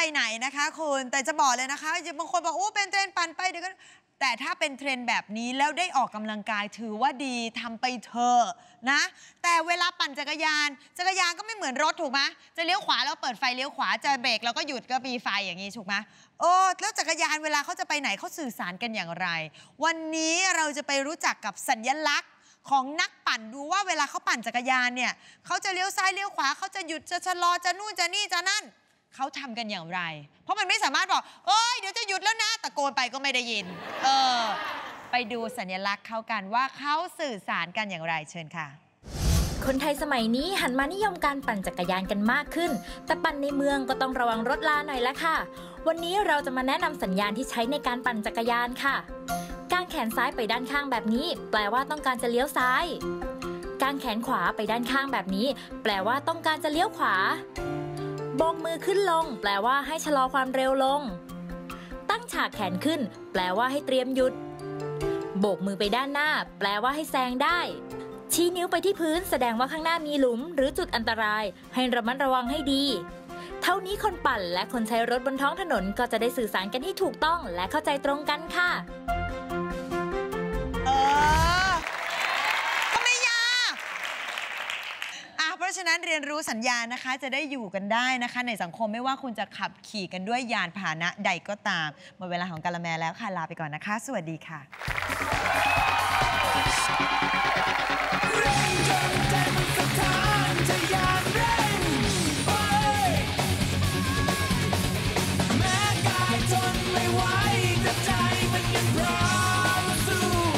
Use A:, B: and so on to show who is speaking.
A: ไปไหนนะคะคุณแต่จะบอกเลยนะคะบางคนบอกโอ้เป็นเทรนปั่นไปเดี๋ยวก็แต่ถ้าเป็นเทรนแบบนี้แล้วได้ออกกำลังกายถือว่าดีทำไปเถอะนะ แต่เวลาปั่นจักรยาน จักรยานก็ไม่เหมือนรถถูกไหมจะเลี้ยวขวาแล้วเปิดไฟเลี้ยวขวาจะเบรกแล้วก็หยุดก็มีไฟอย่างนี้ถูกไหมโอ้แล้วจักรยานเวลาเขาจะไปไหนเขาสื่อสารกันอย่างไร วันนี้เราจะไปรู้จักกับสัญลักษณ์ของนักปั่นดูว่าเวลาเขาปั่นจักรยานเนี่ยเขาจะเลี้ยวซ้ายเลี้ยวขวาเขาจะหยุดจะชะลอจะนู่นจะนี่จะนั่น เขาทำกันอย่างไร เพราะมันไม่สามารถบอก เอ้ย เดี๋ยวจะหยุดแล้วนะ ตะโกนไปก็ไม่ได้ยิน เออ ไปดูสัญลักษณ์เขากันว่าเขาสื่อสารกันอย่างไรเชิญค่ะ
B: คนไทยสมัยนี้หันมานิยมการปั่นจักรยานกันมากขึ้น แต่ปั่นในเมืองก็ต้องระวังรถลาหน่อยละค่ะ วันนี้เราจะมาแนะนำสัญญาณที่ใช้ในการปั่นจักรยานค่ะ กางแขนซ้ายไปด้านข้างแบบนี้ แปลว่าต้องการจะเลี้ยวซ้าย กางแขนขวาไปด้านข้างแบบนี้ แปลว่าต้องการจะเลี้ยวขวา บกมือขึ้นลง แปลว่าให้ชะลอความเร็วลง ตั้งฉากแขนขึ้น แปลว่าให้เตรียมหยุด โบกมือไปด้านหน้า แปลว่าให้แซงได้ ชี้นิ้วไปที่พื้นแสดงว่าข้างหน้ามีหลุม หรือจุดอันตราย ให้ระมัดระวังให้ดี เท่านี้คนปั่นและคนใช้รถบนท้องถนนก็จะได้สื่อสารกันที่ถูกต้องและเข้าใจตรงกันค่ะ
A: ราะฉะนั้นเรียนรู้สัญญาณนะคะ จะได้อยู่กันได้นะคะ ในสังคมไม่ว่าคุณจะขับขี่กันด้วยยานพาหนะใดก็ตามหมดเวลาของกาละแมแล้วค่ะลาไปก่อนนะคะ สวัสดีค่ะ
C: แม้กายทนไม่ไหวแต่ใจมัน